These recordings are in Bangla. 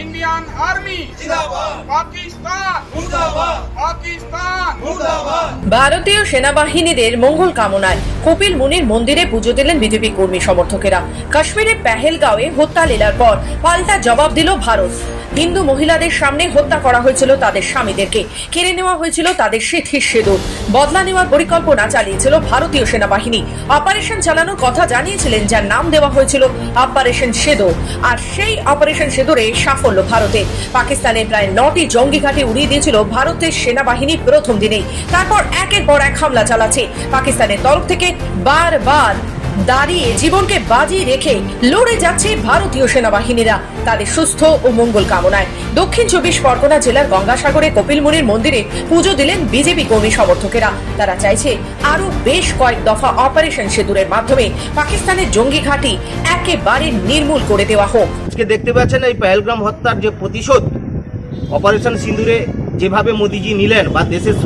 ইন্ডিয়ান আর্মি পাকিস্তান পাকিস্তান ভারতীয় সেনাবাহিনীদের মঙ্গল কামনায় কপিল মুনির মন্দিরে পুজো দিলেন বিজেপি কর্মী সমর্থকেরা। কাশ্মীরের পেহেলগাঁওয়ে হত্যা লীলার পর পাল্টা জবাব দিল ভারত। হিন্দু মহিলাদের সামনে হত্যা করা হয়েছিল তাদের স্বামীদেরকে। কেড়ে নেওয়া হয়েছিল তাদের সিথির সেতুর বদলা নেওয়ার পরিকল্পনা চালিয়েছিল ভারতীয় সেনাবাহিনী। অপারেশন চালানোর কথা জানিয়েছিলেন যার নাম দেওয়া হয়েছিল অপারেশন সেদু আর সেই অপারেশন সেদুরে সাফল্য ভারতে। পাকিস্তানের প্রায় নটি জঙ্গি ঘাঁটি উড়িয়ে দিয়েছিল ভারতের সেনাবাহিনী প্রথম দিনেই। তারপর একের পর এক হামলা চালাচ্ছে। পাকিস্তানের তরফ থেকে বারবার দাঁড়িয়ে জীবনকে বাজি রেখে লড়ে যাচ্ছে ভারতীয় সেনাবাহিনীরা। তাদের সুস্থ ও মঙ্গল কামনায় দক্ষিণ চব্বিশ পরগনা জেলার গঙ্গাসাগরে কপিলমুনির মন্দিরে পুজো দিলেন বিজেপি কর্মী সমর্থকেরা। তারা চাইছে আরও বেশ কয়েক দফা অপারেশন সেতুরের মাধ্যমে পাকিস্তানের জঙ্গি ঘাঁটি একেবারে নির্মূল করে দেওয়া হোক। আজকে দেখতে পাচ্ছেন এই পেহেলগ্রাম হত্যার যে প্রতিশোধ, অপারেশন সিন্দুরে যেভাবে মোদিজি নিলেন বা দেশের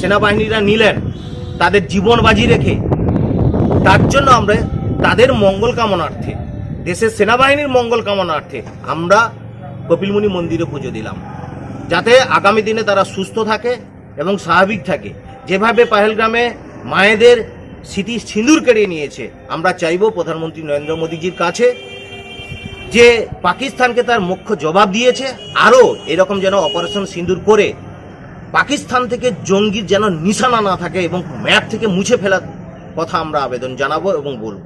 সেনাবাহিনীরা নিলেন, তাদের জীবন বাজি রেখে তার জন্য আমরা তাদের মঙ্গল কামনার্থে, দেশের সেনাবাহিনীর মঙ্গল কামনার্থে আমরা কপিলমুনি মন্দিরে পুজো দিলাম। যাতে আগামী দিনে তারা সুস্থ থাকে এবং স্বাভাবিক থাকে। যেভাবে পাহেলগ্রামে মায়েদের স্মৃতি সিঁদুর কেড়ে নিয়েছে, আমরা চাইব প্রধানমন্ত্রী নরেন্দ্র মোদীজির কাছে যে পাকিস্তানকে তার মুখ্য জবাব দিয়েছে, আরও এরকম যেন অপারেশন সিঁদুর করে পাকিস্তান থেকে জঙ্গির যেন নিশানা না থাকে এবং ম্যাপ থেকে মুছে ফেলার কথা আমরা আবেদন জানাব এবং বলব।